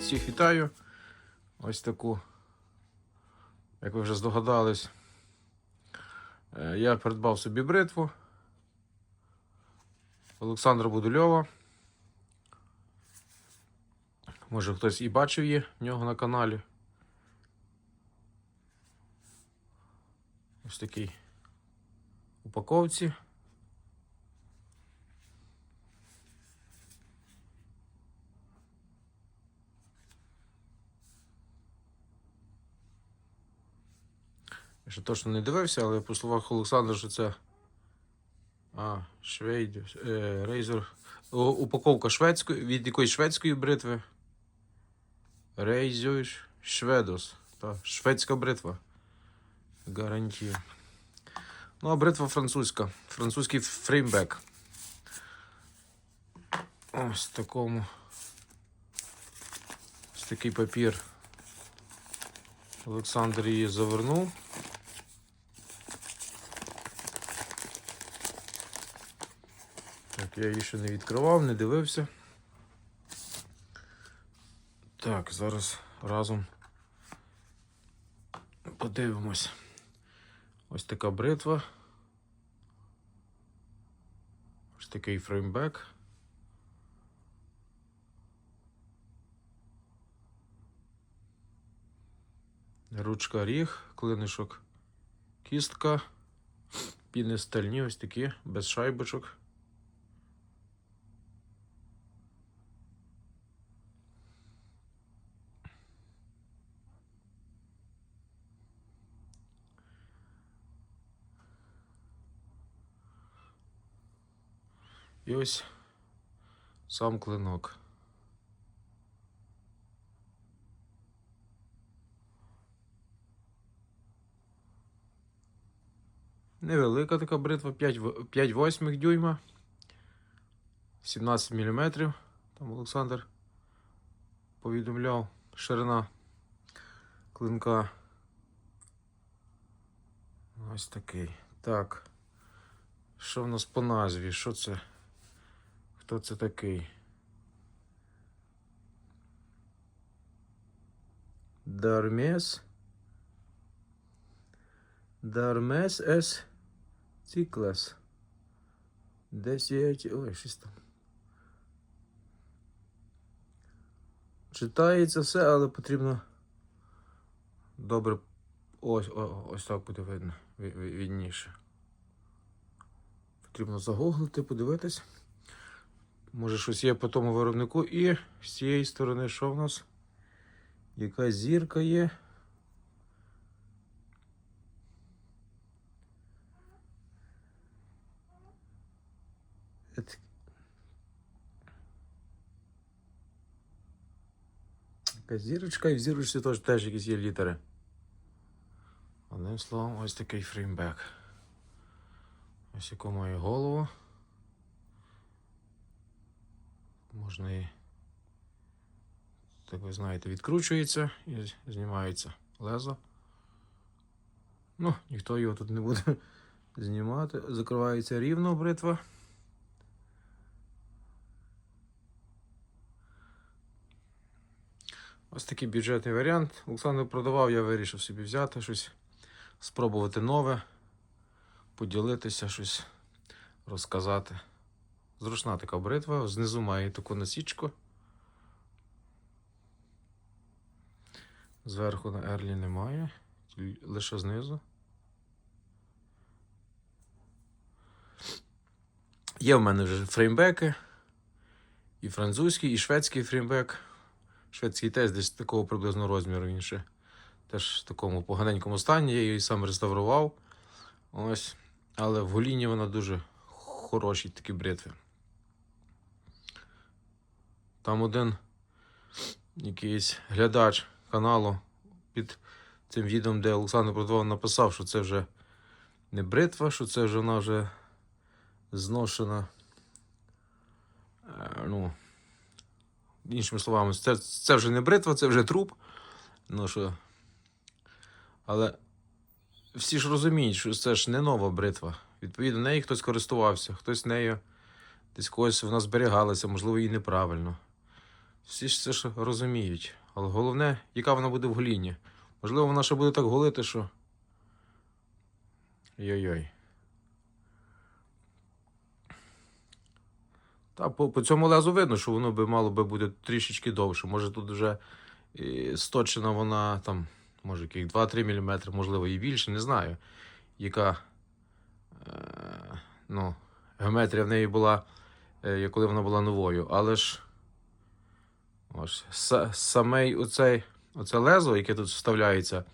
Всіх вітаю. Ось таку, як ви вже здогадались, е, я придбав собі бритву Олександра Будульова. Може хтось і бачив її в нього на каналі. Ось такий упаковці. Ще точно не дивився, але по словах Олександра, що це. А, швейд, е, рейзер. О, упаковка шведської, від якоїсь шведської бритви. Рейзер Шведос. Та, шведська бритва. Гарантію. Ну, а бритва французька. Французький фреймбек. Ось такому. Ось такий папір. Олександр її завернув. Так, я її ще не відкривав, не дивився. Так, зараз разом подивимось. Ось така бритва. Ось такий фреймбек. Ручка ріг, клинишок, кістка, піни стальні, ось такі, без шайбочок. І ось сам клинок. Невелика така бритва, 5, 5 восьмих дюйма, 17 мм. Там Олександр повідомляв ширина клинка. Ось такий. Так. Що в нас по назві? Що це? Хто це такий? Дармес. Дармес С. Циклес. 10. Ой, щось там. Читається все, але потрібно добре. Ось, ось так буде видно. ві- ві- Відніше. Потрібно загуглити, подивитись. Може, щось є по тому виробнику. І з цієї сторони, що в нас? Якась зірка є. Ет- Якась зірочка, і в зірочці теж, теж якісь є літери. Одним словом, ось такий фреймбек. Ось яку має голову. Можна і, так ви знаєте, відкручується і знімається лезо. Ну, ніхто його тут не буде знімати. Закривається рівно бритва. Ось такий бюджетний варіант. Олександр продавав, я вирішив собі взяти щось, спробувати нове, поділитися, щось розказати. Зручна така бритва, знизу має таку насічку. Зверху на ерлі немає, лише знизу. Є в мене вже фреймбеки. І французький, і шведський фреймбек. Шведський теж десь такого приблизно розміру він ще. Теж в такому поганенькому стані. Я її сам реставрував. Ось. Але в голіні вона дуже хороші такі бритви. Там один якийсь глядач каналу під цим відео, де Олександр Продавав написав, що це вже не бритва, що це вже вона вже зношена. Е, ну, іншими словами, це, це вже не бритва, це вже труп. Ну що. Але всі ж розуміють, що це ж не нова бритва. Відповідно, нею хтось користувався, хтось нею десь когось вона зберігалася, можливо, і неправильно. Всі ж це ж розуміють. Але головне, яка вона буде в голінні. Можливо, вона ще буде так голити, що. Йой-йой. Та по, по цьому лезу видно, що воно би мало би бути трішечки довше. Може тут вже і, сточена вона там, може, яких 2-3 мм, можливо, і більше, не знаю. Яка е, ну, геометрія в неї була, е, коли вона була новою. Але ж ось, са, самий оцей, оце лезо, яке тут вставляється,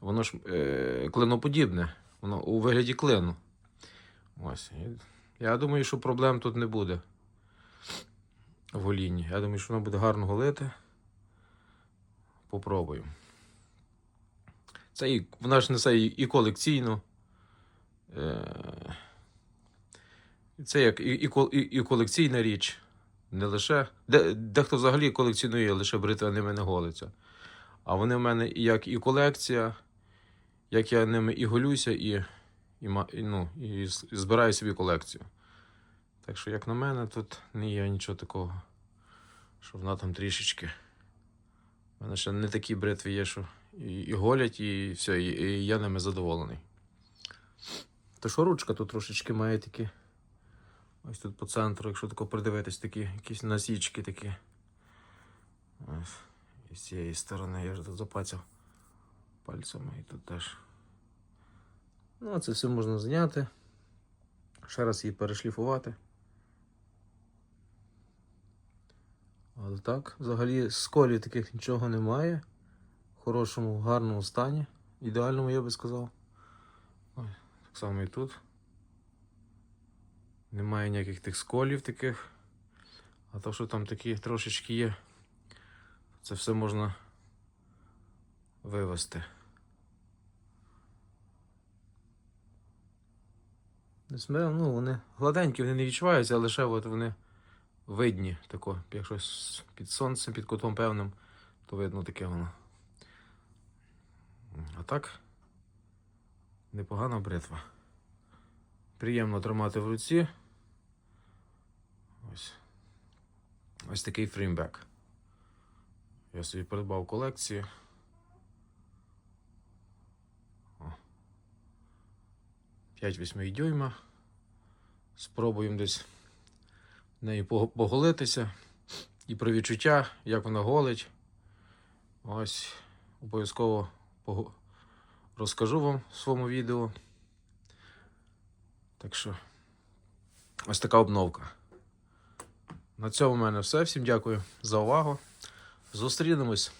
воно ж е, клиноподібне. Воно у вигляді клину. Ось. Я думаю, що проблем тут не буде в голінні. Я думаю, що воно буде гарно голити. Попробую. Це і, вона ж несе і, колекційно. Е, це як і, і, і колекційна річ. Не лише. Де, дехто взагалі колекціонує, лише бритва ними не голиться. А вони в мене як і колекція, як я ними і голюся, і, і, ну, і збираю собі колекцію. Так що, як на мене, тут не є нічого такого, що вона там трішечки. У мене ще не такі бритви є, що і, і голять, і все, і, і я ними задоволений. То що ручка тут трошечки має такі. Ось тут по центру, якщо тако придивитись, такі якісь насічки такі. Ось. І з цієї сторони я ж тут запацяв пальцями і тут теж. Ну, це все можна зняти. Ще раз її перешліфувати. Але так, взагалі сколів таких нічого немає. В хорошому, гарному стані. Ідеальному, я би сказав. Ой, так само і тут. Немає ніяких тих сколів таких. А то, що там такі трошечки є, це все можна вивести. Ну вони гладенькі, вони не відчуваються, а лише от вони видні тако, якщо під сонцем, під кутом певним, то видно таке воно. А так, непогана бритва. Приємно тримати в руці. Ось. Ось такий фреймбек. Я собі придбав колекцію. О. 5-8 дюйма. Спробуємо десь нею поголитися. І про відчуття, як вона голить. Ось обов'язково розкажу вам в своєму відео. Так що ось така обновка. На цьому в мене все. Всім дякую за увагу. Зустрінемось